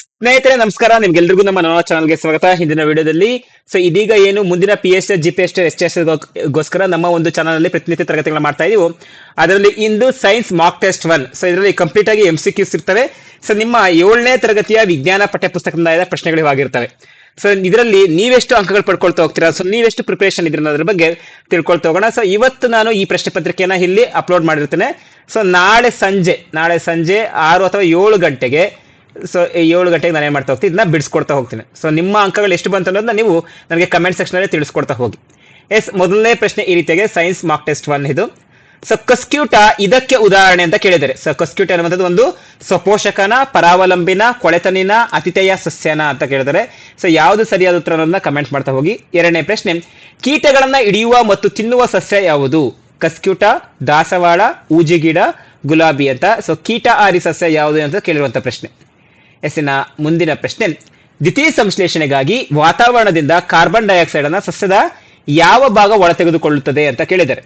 ಸ್ನೇಹಿತರೆ, ನಮಸ್ಕಾರ. ನಿಮ್ಗೆಲ್ರಿಗೂ ನಮ್ಮ ನವ ಚಾನಲ್ಗೆ ಸ್ವಾಗತ. ಹಿಂದಿನ ವಿಡಿಯೋದಲ್ಲಿ ಸೊ ಇದೀಗ ಏನು ಮುಂದಿನ P S G P S S S ಗೋಸ್ಕರ ನಮ್ಮ ಒಂದು ಚಾನಲ್ ಅಲ್ಲಿ ಪ್ರತಿನಿತ್ಯ ತರಗತಿಗಳನ್ನ ಮಾಡ್ತಾ ಇದೀವಿ. ಅದರಲ್ಲಿ ಇಂದು science mock test one so ಇದರಲ್ಲಿ ಕಂಪ್ಲೀಟ್ ಆಗಿ ಎಂ ಸಿ ಕ್ಯೂಸ್ ಇರ್ತವೆ. ಸೊ ನಿಮ್ಮ ಏಳನೇ ತರಗತಿಯ ವಿಜ್ಞಾನ ಪಠ್ಯ ಪುಸ್ತಕದಿಂದ ಪ್ರಶ್ನೆಗಳು ಆಗಿರ್ತವೆ ಸೊ ಇದರಲ್ಲಿ ನೀವೆಷ್ಟು ಅಂಕಗಳು ಪಡ್ಕೊಳ್ತಾ ಹೋಗ್ತೀರಾ? ಸೊ ನೀವೆಷ್ಟು ಪ್ರಿಪರೇಷನ್ ಇದ್ರ ಅದ್ರ ಬಗ್ಗೆ ತಿಳ್ಕೊಳ್ತಾ ಹೋಗೋಣ. ಸೊ ಇವತ್ತು ನಾನು ಈ ಪ್ರಶ್ನೆ ಪತ್ರಿಕೆಯನ್ನ ಇಲ್ಲಿ ಅಪ್ಲೋಡ್ ಮಾಡಿರ್ತೇನೆ. ಸೊ ನಾಳೆ ಸಂಜೆ ನಾಳೆ ಸಂಜೆ ಆರು ಅಥವಾ ಏಳು ಗಂಟೆಗೆ ಸೊ ಏಳು ಗಂಟೆಗೆ ನಾನು ಏನು ಮಾಡ್ತಾ ಹೋಗ್ತೀನಿ, ಇದನ್ನ ಬಿಡಿಸ್ಕೊಡ್ತಾ ಹೋಗ್ತೀನಿ. ಸೊ ನಿಮ್ಮ ಅಂಕಗಳು ಎಷ್ಟು ಬಂತು ಅನ್ನೋದನ್ನ ನೀವು ನನಗೆ ಕಮೆಂಟ್ ಸೆಕ್ಷನಲ್ಲಿ ತಿಳಿಸ್ಕೊಡ್ತಾ ಹೋಗಿ. ಎಸ್ ಮೊದಲನೇ ಪ್ರಶ್ನೆ ಈ ರೀತಿಯಾಗಿ ಸೈನ್ಸ್ ಮಾರ್ಕ್ ಟೆಸ್ಟ್ ಒನ್ ಇದು. ಸೊ ಕಸ್ಕ್ಯೂಟ ಇದಕ್ಕೆ ಉದಾಹರಣೆ ಅಂತ ಕೇಳಿದರೆ ಸೊ ಕಸ್ಕ್ಯೂಟ ಅನ್ನುವಂಥದ್ದು ಒಂದು ಸ್ವಪೋಷಕನ ಪರಾವಲಂಬಿನ, ಕೊಳೆತನಿನ, ಅತಿಥೇಯ ಸಸ್ಯನ ಅಂತ ಕೇಳಿದರೆ ಸೊ ಯಾವುದು ಸರಿಯಾದ ಉತ್ತರ ಅನ್ನೋದನ್ನ ಕಮೆಂಟ್ ಮಾಡ್ತಾ ಹೋಗಿ. ಎರಡನೇ ಪ್ರಶ್ನೆ, ಕೀಟಗಳನ್ನ ಹಿಡಿಯುವ ಮತ್ತು ತಿನ್ನುವ ಸಸ್ಯ ಯಾವುದು? ಕಸ್ಕ್ಯೂಟ ದಾಸವಾಳ, ಊಜಿಗಿಡ, ಗುಲಾಬಿ ಅಂತ. ಸೊ ಕೀಟ ಆರಿ ಸಸ್ಯ ಯಾವುದು ಅಂತ ಕೇಳಿರುವಂತ ಪ್ರಶ್ನೆ. ಎಸ್ಸಿನ ಮುಂದಿನ ಪ್ರಶ್ನೆ. ದ್ವಿತೀಯ ಸಂಶ್ಲೇಷಣೆಗಾಗಿ ವಾತಾವರಣದಿಂದ ಕಾರ್ಬನ್ ಡೈಆಕ್ಸೈಡ್ ಅನ್ನ ಸಸ್ಯದ ಯಾವ ಭಾಗ ಒಳ ತೆಗೆದುಕೊಳ್ಳುತ್ತದೆ ಅಂತ ಕೇಳಿದ್ದಾರೆ.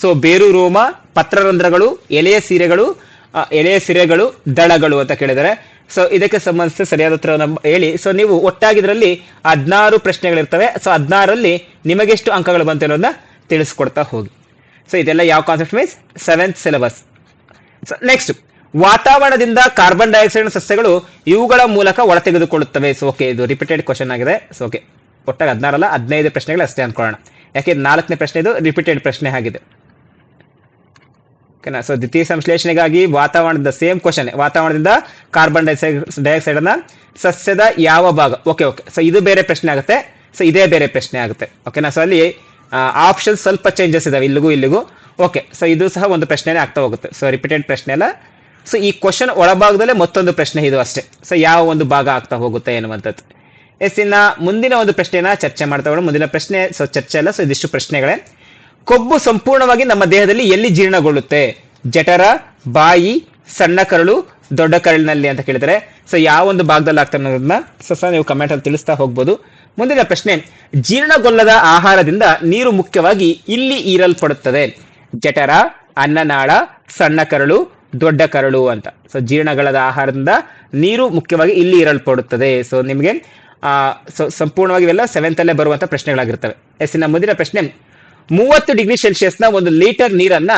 ಸೊ, ಬೇರು, ರೋಮ, ಪತ್ರರಂಧ್ರಗಳು, ಎಲೆಯ ಸೀರೆಗಳು ಎಲೆಯ ಸಿರೆಗಳು, ದಳಗಳು ಅಂತ ಕೇಳಿದ್ದಾರೆ. ಸೊ, ಇದಕ್ಕೆ ಸಂಬಂಧಿಸಿದ ಸರಿಯಾದ ಉತ್ತರವನ್ನು ಹೇಳಿ. ಸೊ, ನೀವು ಒಟ್ಟಾಗಿದ್ರಲ್ಲಿ ಹದಿನಾರು ಪ್ರಶ್ನೆಗಳಿರ್ತವೆ. ಸೊ, ಹದಿನಾರಲ್ಲಿ ನಿಮಗೆಷ್ಟು ಅಂಕಗಳು ಬಂತು ಅನ್ನೋದನ್ನ ತಿಳಿಸ್ಕೊಡ್ತಾ ಹೋಗಿ. ಸೊ, ಇದೆಲ್ಲ ಯಾವ concept means seventh syllabus next ವಾತಾವರಣದಿಂದ ಕಾರ್ಬನ್ ಡೈಆಕ್ಸೈಡ್ ಸಸ್ಯಗಳು ಇವುಗಳ ಮೂಲಕ ಒಳ ತೆಗೆದುಕೊಳ್ಳುತ್ತವೆ ಸೊ ಓಕೆ ಇದು ರಿಪೀಟೆಡ್ ಕ್ವಶನ್ ಆಗಿದೆ. ಸೊ ಓಕೆ ಒಟ್ಟಾಗಿ ಹದಿನಾರಲ್ಲ? ಹದಿನೈದು ಪ್ರಶ್ನೆಗಳು ಅಷ್ಟೇ ಅನ್ಕೊಳ್ಳೋಣ. ಯಾಕೆ ನಾಲ್ಕನೇ ಪ್ರಶ್ನೆ? ಇದು ರಿಪೀಟೆಡ್ ಪ್ರಶ್ನೆ ಆಗಿದೆ. ಓಕೆನಾ ಸೊ ದ್ವಿತೀಯ ಸಂಶ್ಲೇಷಣೆಗಾಗಿ ವಾತಾವರಣದ ಸೇಮ್ ಕ್ವಶನ್ ವಾತಾವರಣದಿಂದ ಕಾರ್ಬನ್ ಡೈಆಕ್ಸೈಡ್ ಡೈಆಕ್ಸೈಡ್ ಅನ್ನ ಸಸ್ಯದ ಯಾವ ಭಾಗ? ಓಕೆ ಓಕೆ ಸೊ ಇದು ಬೇರೆ ಪ್ರಶ್ನೆ ಆಗುತ್ತೆ. ಸೊ ಇದೇ ಬೇರೆ ಪ್ರಶ್ನೆ ಆಗುತ್ತೆ. ಓಕೆನಾ ಸೊ ಅಲ್ಲಿ ಆಪ್ಷನ್ ಸ್ವಲ್ಪ ಚೇಂಜಸ್ ಇದಾವೆ. ಇಲ್ಲಿಗೂ ಇಲ್ಲಿಗೂ. ಓಕೆ ಸೊ ಇದು ಸಹ ಒಂದು ಪ್ರಶ್ನೆನೇ ಆಗ್ತಾ ಹೋಗುತ್ತೆ. ಸೊ ರಿಪೀಟೆಡ್ ಪ್ರಶ್ನೆ ಅಲ್ಲ. ಸೊ ಈ ಕ್ವಶನ್ ಒಳಭಾಗದಲ್ಲೇ ಮತ್ತೊಂದು ಪ್ರಶ್ನೆ ಇದು ಅಷ್ಟೇ. ಸೊ ಯಾವ ಒಂದು ಭಾಗ ಆಗ್ತಾ ಹೋಗುತ್ತೆ ಎನ್ನುವಂಥದ್ದು. ಎಸ್, ಇನ್ನ ಮುಂದಿನ ಒಂದು ಪ್ರಶ್ನೆಯನ್ನ ಚರ್ಚೆ ಮಾಡ್ತಾ ಹೋಗೋಣ. ಮುಂದಿನ ಪ್ರಶ್ನೆ, ಸೊ, ಚರ್ಚೆ ಅಲ್ಲ, ಸೊ, ಇದಿಷ್ಟು ಪ್ರಶ್ನೆಗಳೇ. ಕೊಬ್ಬು ಸಂಪೂರ್ಣವಾಗಿ ನಮ್ಮ ದೇಹದಲ್ಲಿ ಎಲ್ಲಿ ಜೀರ್ಣಗೊಳ್ಳುತ್ತೆ? ಜಠರ, ಬಾಯಿ, ಸಣ್ಣ ಕರಳು, ದೊಡ್ಡ ಕರಳಿನಲ್ಲಿ ಅಂತ ಕೇಳಿದರೆ. ಸೊ, ಯಾವ ಒಂದು ಭಾಗದಲ್ಲಿ ಆಗ್ತಾ ಅನ್ನೋದನ್ನ ಸೊ ಸಹ ನೀವು ಕಮೆಂಟ್ ಅಲ್ಲಿ ತಿಳಿಸ್ತಾ ಹೋಗ್ಬೋದು. ಮುಂದಿನ ಪ್ರಶ್ನೆ, ಜೀರ್ಣಗೊಲ್ಲದ ಆಹಾರದಿಂದ ನೀರು ಮುಖ್ಯವಾಗಿ ಇಲ್ಲಿ ಹೀರಲ್ಪಡುತ್ತದೆ. ಜಠರ, ಅನ್ನನಾಳ, ಸಣ್ಣ ಕರಳು ದೊಡ್ಡ ಕರಳು ಅಂತ. ಸೊ ಜೀರ್ಣಗಳದ ಆಹಾರದಿಂದ ನೀರು ಮುಖ್ಯವಾಗಿ ಇಲ್ಲಿ ಇರಲ್ಪಡುತ್ತದೆ. ಸೊ ನಿಮಗೆ, ಆ ಸೊ ಸಂಪೂರ್ಣವಾಗಿ ಇವೆಲ್ಲ ಸೆವೆಂತ್ ಅಲ್ಲೇ ಬರುವಂತ ಪ್ರಶ್ನೆಗಳಾಗಿರ್ತವೆ. ಎಸ್ನ ಮುಂದಿನ ಪ್ರಶ್ನೆ. ಮೂವತ್ತು ಡಿಗ್ರಿ ಸೆಲ್ಸಿಯಸ್ನ ಒಂದು ಲೀಟರ್ ನೀರನ್ನ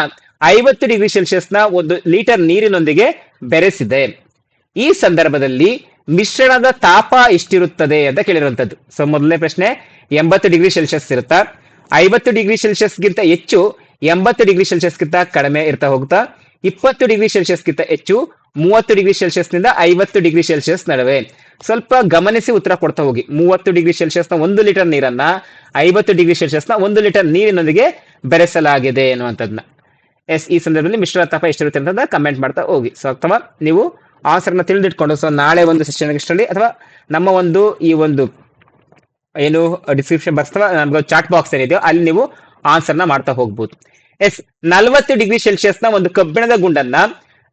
ಐವತ್ತು ಡಿಗ್ರಿ ಸೆಲ್ಸಿಯಸ್ನ ಒಂದು ಲೀಟರ್ ನೀರಿನೊಂದಿಗೆ ಬೆರೆಸಿದೆ. ಈ ಸಂದರ್ಭದಲ್ಲಿ ಮಿಶ್ರಣದ ತಾಪ ಎಷ್ಟಿರುತ್ತದೆ ಅಂತ ಕೇಳಿರುವಂತದ್ದು. ಸೊ ಮೊದಲನೇ ಪ್ರಶ್ನೆ, ಎಂಬತ್ತು ಡಿಗ್ರಿ ಸೆಲ್ಸಿಯಸ್ ಇರುತ್ತಾ? ಐವತ್ತು ಡಿಗ್ರಿ ಸೆಲ್ಸಿಯಸ್ಗಿಂತ ಹೆಚ್ಚು ಎಂಬತ್ತು ಡಿಗ್ರಿ ಸೆಲ್ಸಿಯಸ್ಗಿಂತ ಕಡಿಮೆ ಇರ್ತಾ ಹೋಗುತ್ತಾ? ಇಪ್ಪತ್ತು ಡಿಗ್ರಿ ಸೆಲ್ಸಿಯಸ್ಗಿಂತ ಹೆಚ್ಚು, ಮೂವತ್ತು ಡಿಗ್ರಿ ಸೆಲ್ಸಿಯಸ್ನಿಂದ ಐವತ್ತು ಡಿಗ್ರಿ ಸೆಲ್ಸಿಯಸ್ ನಡುವೆ. ಸ್ವಲ್ಪ ಗಮನಿಸಿ ಉತ್ತರ ಕೊಡ್ತಾ ಹೋಗಿ. ಮೂವತ್ತು ಡಿಗ್ರಿ ಸೆಲ್ಸಿಯಸ್ನ ಒಂದು ಲೀಟರ್ ನೀರನ್ನ ಐವತ್ತು ಡಿಗ್ರಿ ಸೆಲ್ಸಿಯಸ್ನ ಒಂದು ಲೀಟರ್ ನೀರಿನೊಂದಿಗೆ ಬೆರೆಸಲಾಗಿದೆ ಎನ್ನುವಂಥದ್ದನ್ನ ಎಸ್, ಈ ಸಂದರ್ಭದಲ್ಲಿ ಮಿಶ್ರ ತಾಪ ಎಷ್ಟಿರುತ್ತೆ ಅಂತ ಕಮೆಂಟ್ ಮಾಡ್ತಾ ಹೋಗಿ. ಸೊ ಅಥವಾ ನೀವು ಆನ್ಸರ್ನ ತಿಳಿದಿಟ್ಕೊಂಡು ಸೊ ನಾಳೆ ಒಂದು ಸೆಷನ್ ಇಷ್ಟರಲ್ಲಿ ಅಥವಾ ನಮ್ಮ ಒಂದು, ಈ ಒಂದು ಏನು ಡಿಸ್ಕ್ರಿಪ್ಷನ್ ಬಾಕ್ಸ್ ನಮ್ಗೆ ಚಾಟ್ ಬಾಕ್ಸ್ ಏನಿದೆಯೋ, ಅಲ್ಲಿ ನೀವು ಆನ್ಸರ್ನ ಮಾಡ್ತಾ ಹೋಗ್ಬೋದು. ಎಸ್, ನಲವತ್ತು ಡಿಗ್ರಿ ಸೆಲ್ಸಿಯಸ್ನ ಒಂದು ಕಬ್ಬಿಣದ ಗುಂಡನ್ನ,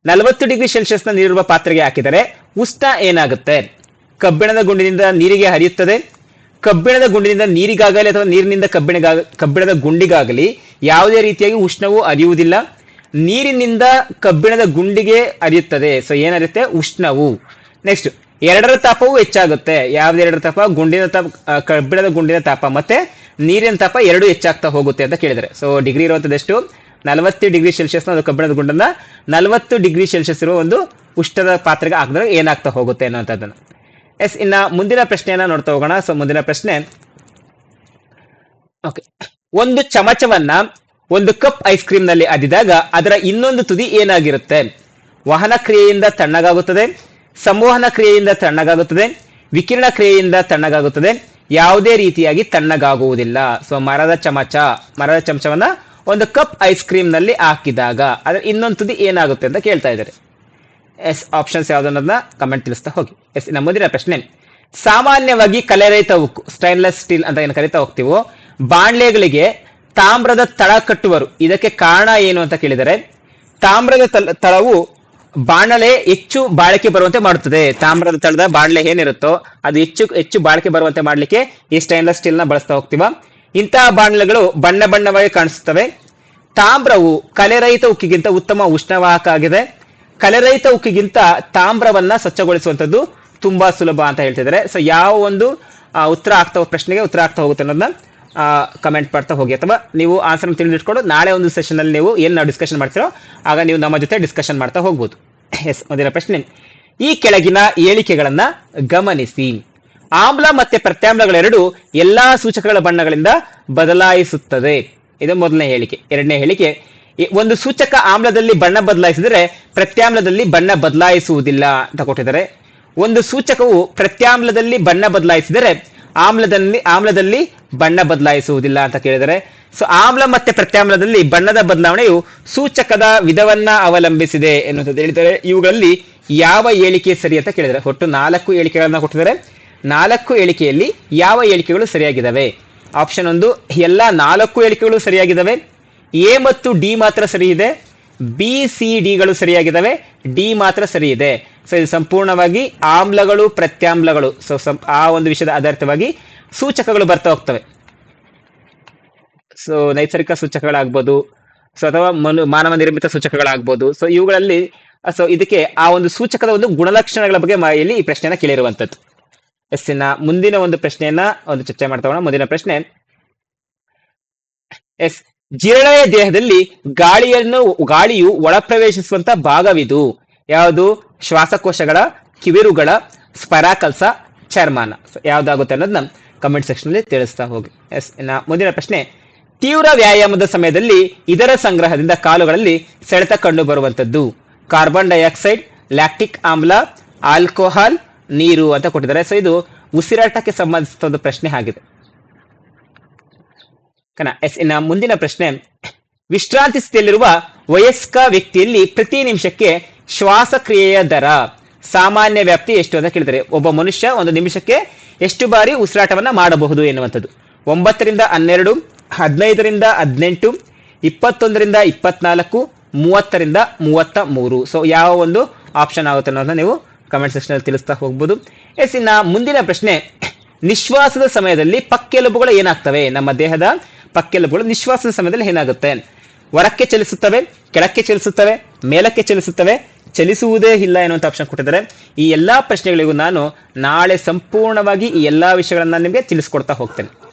ನಲವತ್ತು ಡಿಗ್ರಿ ಸೆಲ್ಸಿಯಸ್ನ ನೀರಿರುವ ಪಾತ್ರೆಗೆ ಹಾಕಿದರೆ ಉಷ್ಣ ಏನಾಗುತ್ತೆ? ಕಬ್ಬಿಣದ ಗುಂಡಿನಿಂದ ನೀರಿಗೆ ಹರಿಯುತ್ತದೆ. ಕಬ್ಬಿಣದ ಗುಂಡಿನಿಂದ ನೀರಿಗಾಗಲಿ ಅಥವಾ ನೀರಿನಿಂದ ಕಬ್ಬಿಣ ಕಬ್ಬಿಣದ ಗುಂಡಿಗಾಗಲಿ ಯಾವುದೇ ರೀತಿಯಾಗಿ ಉಷ್ಣವು ಹರಿಯುವುದಿಲ್ಲ. ನೀರಿನಿಂದ ಕಬ್ಬಿಣದ ಗುಂಡಿಗೆ ಹರಿಯುತ್ತದೆ. ಸೊ ಏನರಿಯುತ್ತೆ ಉಷ್ಣವು. ನೆಕ್ಸ್ಟ್ ಎರಡರ ತಾಪವು ಹೆಚ್ಚಾಗುತ್ತೆ. ಯಾವ್ದು ಎರಡರ ತಾಪ? ಗುಂಡಿನ ತಾಪ ಕಬ್ಬಿಣದ ಗುಂಡಿನ ತಾಪ. ಮತ್ತೆ ನೀರಿನ ತಾಪ ಎರಡು ಹೆಚ್ಚಾಗ್ತಾ ಹೋಗುತ್ತೆ ಅಂತ ಕೇಳಿದರೆ ಸೊ ಡಿಗ್ರಿ ಇರುವಂತದ್ದು ಎಷ್ಟು ನಲವತ್ತು ಡಿಗ್ರಿ ಸೆಲ್ಸಿಯಸ್ನ ಅದು ಕಬ್ಬಿಣದ ಗುಂಡನ್ನ ನಲವತ್ತು ಡಿಗ್ರಿ ಸೆಲ್ಸಿಯಸ್ ಇರುವ ಒಂದು ಉಷ್ಣದ ಪಾತ್ರೆಗೆ ಹಾಕಿದ್ರೆ ಏನಾಗ್ತಾ ಹೋಗುತ್ತೆ ಅನ್ನೋಂಥದ್ದನ್ನು ಎಸ್, ಇನ್ನ ಮುಂದಿನ ಪ್ರಶ್ನೆಯನ್ನ ನೋಡ್ತಾ ಹೋಗೋಣ. ಸೊ ಮುಂದಿನ ಪ್ರಶ್ನೆ. ಓಕೆ ಒಂದು ಚಮಚವನ್ನ ಒಂದು ಕಪ್ ಐಸ್ ಕ್ರೀಮ್ನಲ್ಲಿ ಅದಿದಾಗ ಅದರ ಇನ್ನೊಂದು ತುದಿ ಏನಾಗಿರುತ್ತೆ? ವಹನ ಕ್ರಿಯೆಯಿಂದ ತಣ್ಣಗಾಗುತ್ತದೆ, ಸಂವಹನ ಕ್ರಿಯೆಯಿಂದ ತಣ್ಣಗಾಗುತ್ತದೆ, ವಿಕಿರಣ ಕ್ರಿಯೆಯಿಂದ ತಣ್ಣಗಾಗುತ್ತದೆ ಯಾವುದೇ ರೀತಿಯಾಗಿ ತಣ್ಣಗಾಗುವುದಿಲ್ಲ. ಸೊ ಮರದ ಚಮಚ, ಮರದ ಚಮಚವನ್ನ ಒಂದು ಕಪ್ ಐಸ್ ಕ್ರೀಮ್ನಲ್ಲಿ ಹಾಕಿದಾಗ ಅದರ ಇನ್ನೊಂದು ತುದಿ ಏನಾಗುತ್ತೆ ಅಂತ ಕೇಳ್ತಾ ಇದ್ದಾರೆ. ಎಸ್ ಆಪ್ಷನ್ಸ್ ಯಾವ್ದನ್ನ ಕಮೆಂಟ್ ತಿಳಿಸ್ತಾ ಹೋಗಿ. ಎಸ್ ನಮ್ಮ ಮುಂದಿನ ಪ್ರಶ್ನೆ. ಸಾಮಾನ್ಯವಾಗಿ ಕಲೆರಹಿತ ಉಕ್ಕು ಸ್ಟೈನ್ಲೆಸ್ ಸ್ಟೀಲ್ ಅಂತ ಏನು ಕರಿತಾ ಹೋಗ್ತೀವೋ, ಬಾಣ್ಲೆಗಳಿಗೆ ತಾಮ್ರದ ತಳ ಕಟ್ಟುವರು. ಇದಕ್ಕೆ ಕಾರಣ ಏನು ಅಂತ ಕೇಳಿದರೆ, ತಾಮ್ರದ ತಳ- ತಳವು ಬಾಣಲೆ ಹೆಚ್ಚು ಬಾಳಿಕೆ ಬರುವಂತೆ ಮಾಡುತ್ತದೆ. ತಾಮ್ರದ ತಳದ ಬಾಣಲೆ ಏನಿರುತ್ತೋ ಅದು ಹೆಚ್ಚು ಹೆಚ್ಚು ಬಾಳಿಕೆ ಬರುವಂತೆ ಮಾಡಲಿಕ್ಕೆ ಈ ಸ್ಟೈನ್ಲೆಸ್ ಸ್ಟೀಲ್ನ ಬಳಸ್ತಾ ಹೋಗ್ತೀವ. ಇಂತಹ ಬಾಣಲೆಗಳು ಬಣ್ಣ ಬಣ್ಣವಾಗಿ ಕಾಣಿಸುತ್ತವೆ. ತಾಮ್ರವು ಕಲೆರಹಿತ ಉಕ್ಕಿಗಿಂತ ಉತ್ತಮ ಉಷ್ಣವಾಹಕ ಆಗಿದೆ. ಕಲೆರಹಿತ ಉಕ್ಕಿಗಿಂತ ತಾಮ್ರವನ್ನ ಸ್ವಚ್ಛಗೊಳಿಸುವಂತದ್ದು ತುಂಬಾ ಸುಲಭ ಅಂತ ಹೇಳ್ತಿದ್ದಾರೆ. ಸೊ ಯಾವ ಒಂದು ಉತ್ತರ ಆಗ್ತಾ, ಪ್ರಶ್ನೆಗೆ ಉತ್ತರ ಆಗ್ತಾ ಹೋಗುತ್ತೆ ಅನ್ನೋದನ್ನ ಕಮೆಂಟ್ ಮಾಡ್ತಾ ಹೋಗಿ. ಅಥವಾ ನೀವು ಆನ್ಸರ್ ತಿಳಿದಿಟ್ಕೊಂಡು ನಾಳೆ ಒಂದು ಸೆಷನ್ ಅಲ್ಲಿ ನೀವು ಏನು ನಾವು ಡಿಸ್ಕಷನ್ ಮಾಡ್ತೀರೋ, ಆಗ ನೀವು ನಮ್ಮ ಜೊತೆ ಡಿಸ್ಕಷನ್ ಮಾಡ್ತಾ ಹೋಗ್ಬೋದು. ಎಸ್ ಮುಂದಿನ ಪ್ರಶ್ನೆ. ಈ ಕೆಳಗಿನ ಹೇಳಿಕೆಗಳನ್ನ ಗಮನಿಸಿ. ಆಮ್ಲ ಮತ್ತೆ ಪ್ರತ್ಯಾಮ್ಲಗಳೆರಡು ಎಲ್ಲಾ ಸೂಚಕಗಳ ಬಣ್ಣಗಳಿಂದ ಬದಲಾಯಿಸುತ್ತದೆ. ಇದು ಮೊದಲನೇ ಹೇಳಿಕೆ. ಎರಡನೇ ಹೇಳಿಕೆ ಒಂದು ಸೂಚಕ ಆಮ್ಲದಲ್ಲಿ ಬಣ್ಣ ಬದಲಾಯಿಸಿದರೆ ಪ್ರತ್ಯಾಮ್ಲದಲ್ಲಿ ಬಣ್ಣ ಬದಲಾಯಿಸುವುದಿಲ್ಲ ಅಂತ ಕೊಟ್ಟಿದ್ದಾರೆ. ಒಂದು ಸೂಚಕವು ಪ್ರತ್ಯಾಮ್ಲದಲ್ಲಿ ಬಣ್ಣ ಬದಲಾಯಿಸಿದರೆ ಆಮ್ಲದಲ್ಲಿ ಆಮ್ಲದಲ್ಲಿ ಬಣ್ಣ ಬದಲಾಯಿಸುವುದಿಲ್ಲ ಅಂತ ಕೇಳಿದರೆ, ಸೊ ಆಮ್ಲ ಮತ್ತೆ ಪ್ರತ್ಯಾಮ್ಲದಲ್ಲಿ ಬಣ್ಣದ ಬದಲಾವಣೆಯು ಸೂಚಕದ ವಿಧವನ್ನ ಅವಲಂಬಿಸಿದೆ ಎನ್ನುವಂಥದ್ದು ಹೇಳಿದರೆ, ಇವುಗಳಲ್ಲಿ ಯಾವ ಹೇಳಿಕೆ ಸರಿ ಅಂತ ಕೇಳಿದರೆ, ಒಟ್ಟು ನಾಲ್ಕು ಹೇಳಿಕೆಗಳನ್ನ ಕೊಟ್ಟಿದ್ದಾರೆ. ನಾಲ್ಕು ಹೇಳಿಕೆಯಲ್ಲಿ ಯಾವ ಹೇಳಿಕೆಗಳು ಸರಿಯಾಗಿದ್ದಾವೆ? ಆಪ್ಷನ್ ಒಂದು, ಎಲ್ಲ ನಾಲ್ಕು ಹೇಳಿಕೆಗಳು ಸರಿಯಾಗಿದ್ದಾವೆ. ಎ ಮತ್ತು ಡಿ ಮಾತ್ರ ಸರಿ ಇದೆ ಬಿ, ಸಿ, ಡಿಗಳು ಸರಿಯಾಗಿದ್ದಾವೆ. ಡಿ ಮಾತ್ರ ಸರಿ ಇದೆ ಸೊ ಇದು ಸಂಪೂರ್ಣವಾಗಿ ಆಮ್ಲಗಳು, ಪ್ರತ್ಯಾಮ್ಲಗಳು. ಸೊ ಆ ಒಂದು ವಿಷಯದ ಆಧಾರಿತವಾಗಿ ಸೂಚಕಗಳು ಬರ್ತಾ ಹೋಗ್ತವೆ. ಸೊ ನೈಸರ್ಗಿಕ ಸೂಚಕಗಳಾಗ್ಬೋದು. ಸೊ ಅಥವಾ ಮನು ಮಾನವ ನಿರ್ಮಿತ ಸೂಚಕಗಳಾಗ್ಬೋದು. ಸೊ ಇವುಗಳಲ್ಲಿ ಸೊ ಇದಕ್ಕೆ ಆ ಒಂದು ಸೂಚಕದ ಒಂದು ಗುಣಲಕ್ಷಣಗಳ ಬಗ್ಗೆ ಇಲ್ಲಿ ಈ ಪ್ರಶ್ನೆಯನ್ನ ಕೇಳಿರುವಂತದ್ದು. ಎಸ್ ಇನ್ನ ಮುಂದಿನ ಒಂದು ಪ್ರಶ್ನೆಯನ್ನ ಒಂದು ಚರ್ಚೆ ಮಾಡ್ತಾ ಮುಂದಿನ ಪ್ರಶ್ನೆ, ಎಸ್ ಜಿರಳೆಯ ದೇಹದಲ್ಲಿ ಗಾಳಿಯನ್ನು ಗಾಳಿಯು ಒಳಪ್ರವೇಶಿಸುವಂತ ಭಾಗವಿದು. ಯಾವುದು? ಶ್ವಾಸಕೋಶಗಳ, ಕಿವಿರುಗಳ, ಸ್ಪರಾಕಲ್ಸ, ಚರ್ಮಾನ. ಯಾವ್ದಾಗುತ್ತೆ ಅನ್ನೋದನ್ನ ಕಮೆಂಟ್ ಸೆಕ್ಷನ್ ಅಲ್ಲಿ ತಿಳಿಸ್ತಾ ಹೋಗಿ. ಎಸ್ ಮುಂದಿನ ಪ್ರಶ್ನೆ. ತೀವ್ರ ವ್ಯಾಯಾಮದ ಸಮಯದಲ್ಲಿ ಇದರ ಸಂಗ್ರಹದಿಂದ ಕಾಲುಗಳಲ್ಲಿ ಸೆಳೆತ ಕಂಡು ಬರುವಂತದ್ದು ಕಾರ್ಬನ್ ಡೈಆಕ್ಸೈಡ್ ಲ್ಯಾಕ್ಟಿಕ್ ಆಮ್ಲ ಆಲ್ಕೋಹಾಲ್ ನೀರು ಅಂತ ಕೊಟ್ಟಿದ್ದಾರೆ. ಸೊ ಇದು ಉಸಿರಾಟಕ್ಕೆ ಸಂಬಂಧಿಸಿದ ಒಂದು ಪ್ರಶ್ನೆ ಆಗಿದೆ. ಎಸ್ ಇನ್ನ ಮುಂದಿನ ಪ್ರಶ್ನೆ. ವಿಶ್ರಾಂತಿ ಸ್ಥಿತಿಯಲ್ಲಿರುವ ವಯಸ್ಕ ವ್ಯಕ್ತಿಯಲ್ಲಿ ಪ್ರತಿ ನಿಮಿಷಕ್ಕೆ ಶ್ವಾಸಕ್ರಿಯೆಯ ದರ. ಸಾಮಾನ್ಯ ವ್ಯಾಪ್ತಿ ಎಷ್ಟು ಅಂತ ಕೇಳಿದರೆ, ಒಬ್ಬ ಮನುಷ್ಯ ಒಂದು ನಿಮಿಷಕ್ಕೆ ಎಷ್ಟು ಬಾರಿ ಉಸಿರಾಟವನ್ನು ಮಾಡಬಹುದು ಎನ್ನುವಂಥದ್ದು. ಒಂಬತ್ತರಿಂದ ಹನ್ನೆರಡು, ಹದಿನೈದರಿಂದ ಹದಿನೆಂಟು, ಇಪ್ಪತ್ತೊಂದರಿಂದ ಇಪ್ಪತ್ನಾಲ್ಕು, ಮೂವತ್ತರಿಂದ ಮೂವತ್ತ ಮೂರು. ಸೊ ಯಾವ ಒಂದು ಆಪ್ಷನ್ ಆಗುತ್ತೆ ಅನ್ನೋದನ್ನ ನೀವು ಕಮೆಂಟ್ ಸೆಕ್ಷನ್ ಅಲ್ಲಿ ತಿಳಿಸ್ತಾ ಹೋಗ್ಬೋದು. ಎಸ್, ಇನ್ನ ಮುಂದಿನ ಪ್ರಶ್ನೆ, ನಿಶ್ವಾಸದ ಸಮಯದಲ್ಲಿ ಪಕ್ಕೆಲುಬುಗಳು ಏನಾಗ್ತವೆ? ನಮ್ಮ ದೇಹದ ಪಕ್ಕೆಲುಬುಗಳು ನಿಶ್ವಾಸದ ಸಮಯದಲ್ಲಿ ಏನಾಗುತ್ತೆ? ಹೊರಕ್ಕೆ ಚಲಿಸುತ್ತವೆ, ಕೆಳಕ್ಕೆ ಚಲಿಸುತ್ತವೆ, ಮೇಲಕ್ಕೆ ಚಲಿಸುತ್ತವೆ ಚಲಿಸುವುದೇ ಇಲ್ಲ ಎನ್ನುವಂಥ ಆಪ್ಷನ್ ಕೊಟ್ಟಿದ್ದಾರೆ. ಈ ಎಲ್ಲಾ ಪ್ರಶ್ನೆಗಳಿಗೂ ನಾನು ನಾಳೆ ಸಂಪೂರ್ಣವಾಗಿ ಈ ಎಲ್ಲಾ ವಿಷಯಗಳನ್ನ ನಿಮಗೆ ತಿಳಿಸ್ಕೊಡ್ತಾ ಹೋಗ್ತೇನೆ.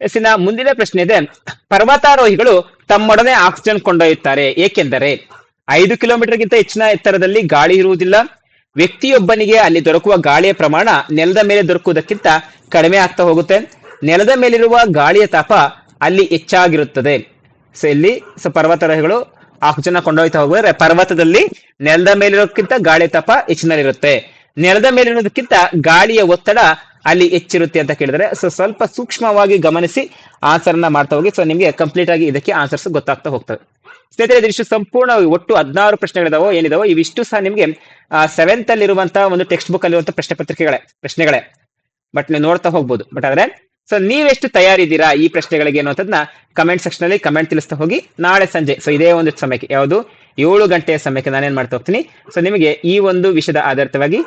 ಎಸ್ಸಿನ ಮುಂದಿನ ಪ್ರಶ್ನೆ ಇದೆ. ಪರ್ವತಾರೋಹಿಗಳು ತಮ್ಮೊಡನೆ ಆಕ್ಸಿಜನ್ ಕೊಂಡೊಯ್ಯುತ್ತಾರೆ. ಏಕೆಂದರೆ ಐದು ಕಿಲೋಮೀಟರ್ಗಿಂತ ಹೆಚ್ಚಿನ ಎತ್ತರದಲ್ಲಿ ಗಾಳಿ ಇರುವುದಿಲ್ಲ. ವ್ಯಕ್ತಿಯೊಬ್ಬನಿಗೆ ಅಲ್ಲಿ ದೊರಕುವ ಗಾಳಿಯ ಪ್ರಮಾಣ ನೆಲದ ಮೇಲೆ ದೊರಕುವುದಕ್ಕಿಂತ ಕಡಿಮೆ ಆಗ್ತಾ ಹೋಗುತ್ತೆ. ನೆಲದ ಮೇಲಿರುವ ಗಾಳಿಯ ತಾಪ ಅಲ್ಲಿ ಹೆಚ್ಚಾಗಿರುತ್ತದೆ. ಸೊ ಇಲ್ಲಿ ಸೊ ಪರ್ವತಾರೋಹಿಗಳು ಆಕ್ಸಿಜನ್ ಕೊಂಡೊಯ್ತಾ ಹೋಗಿದ್ರೆ ಪರ್ವತದಲ್ಲಿ ನೆಲದ ಮೇಲಿರೋಕ್ಕಿಂತ ಗಾಳಿ ತಪ ಹೆಚ್ಚಿನಲ್ಲಿರುತ್ತೆ. ನೆಲದ ಮೇಲಿರೋದಕ್ಕಿಂತ ಗಾಳಿಯ ಒತ್ತಡ ಅಲ್ಲಿ ಹೆಚ್ಚಿರುತ್ತೆ ಅಂತ ಕೇಳಿದ್ರೆ ಸೊ ಸ್ವಲ್ಪ ಸೂಕ್ಷ್ಮವಾಗಿ ಗಮನಿಸಿ ಆನ್ಸರ್ ಅನ್ನ ಮಾಡ್ತಾ ಹೋಗಿ ಸೊ ನಿಮ್ಗೆ ಕಂಪ್ಲೀಟ್ ಆಗಿ ಇದಕ್ಕೆ ಆನ್ಸರ್ಸ್ ಗೊತ್ತಾಗ್ತಾ ಹೋಗ್ತವೆ. ಸ್ನೇಹಿತರೆ ಇದಿಷ್ಟು ಸಂಪೂರ್ಣ ಒಟ್ಟು ಹದಿನಾರು ಪ್ರಶ್ನೆಗಳಿದಾವೋ, ಏನಿದಾವೋ, ಇವಿಷ್ಟು ಸಹ ನಿಮ್ಗೆ ಸೆವೆಂತ್ ಅಲ್ಲಿ ಇರುವಂತಹ ಒಂದು ಟೆಕ್ಸ್ಟ್ ಬುಕ್ ಅಲ್ಲಿರುವಂತಹ ಪ್ರಶ್ನೆ ಪತ್ರಿಕೆಗಳೇ, ಪ್ರಶ್ನೆಗಳೇ. ಬಟ್ ನೀವು ನೋಡ್ತಾ ಹೋಗ್ಬೋದು. ಬಟ್ ಆದ್ರೆ ಸೊ ನೀವೆಷ್ಟು ತಯಾರಿದ್ದೀರಾ ಈ ಪ್ರಶ್ನೆಗಳಿಗೆ ಅನ್ನೋದನ್ನ ಕಮೆಂಟ್ ಸೆಕ್ಷನ್ ಅಲ್ಲಿ ಕಮೆಂಟ್ ತಿಳಿಸ್ತಾ ಹೋಗಿ ನಾಳೆ ಸಂಜೆ. ಸೊ ಇದೇ ಒಂದು ಸಮಯಕ್ಕೆ. ಯಾವುದು? ಏಳು ಗಂಟೆಯ ಸಮಯಕ್ಕೆ ನಾನೇನ್ ಮಾಡ್ತಾ ಹೋಗ್ತೀನಿ. ಸೊ ನಿಮಗೆ ಈ ಒಂದು ವಿಷಯದ ಆಧಾರಿತವಾಗಿ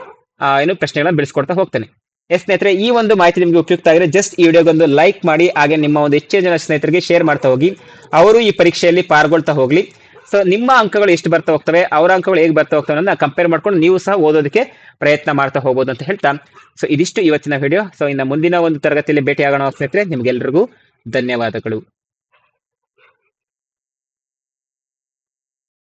ಏನು ಪ್ರಶ್ನೆಗಳನ್ನ ಬಿಡಿಸ್ಕೊಡ್ತಾ ಹೋಗ್ತೇನೆ. ಎಸ್ ಸ್ನೇಹಿತರೆ, ಈ ಒಂದು ಮಾಹಿತಿ ನಿಮಗೆ ಉಪಯುಕ್ತ ಆಗಿದೆ ಜಸ್ಟ್ ಈ ವಿಡಿಯೋಗೊಂದು ಲೈಕ್ ಮಾಡಿ, ಹಾಗೆ ನಿಮ್ಮ ಒಂದು ಹೆಚ್ಚಿನ ಜನ ಸ್ನೇಹಿತರಿಗೆ ಶೇರ್ ಮಾಡ್ತಾ ಹೋಗಿ. ಅವರು ಈ ಪರೀಕ್ಷೆಯಲ್ಲಿ ಪಾಲ್ಗೊಳ್ತಾ ಹೋಗ್ಲಿ. ಸೊ ನಿಮ್ಮ ಅಂಕಗಳು ಎಷ್ಟು ಬರ್ತಾ ಹೋಗ್ತವೆ, ಅವರ ಅಂಕಗಳು ಹೇಗೆ ಬರ್ತಾ ಹೋಗ್ತವೆ ಅನ್ನೋದನ್ನ ಕಂಪೇರ್ ಮಾಡ್ಕೊಂಡು ನೀವು ಸಹ ಓದೋದಕ್ಕೆ ಪ್ರಯತ್ನ ಮಾಡ್ತಾ ಹೋಗ್ಬೋದು ಅಂತ ಹೇಳ್ತಾ. ಸೊ ಇದಿಷ್ಟು ಇವತ್ತಿನ ವಿಡಿಯೋ ಸೊ ಇನ್ನು ಮುಂದಿನ ಒಂದು ತರಗತಿಯಲ್ಲಿ ಭೇಟಿ ಆಗೋಣ ಸ್ನೇಹಿತರೆ ನಿಮಗೆಲ್ಲರಿಗೂ ಧನ್ಯವಾದಗಳು.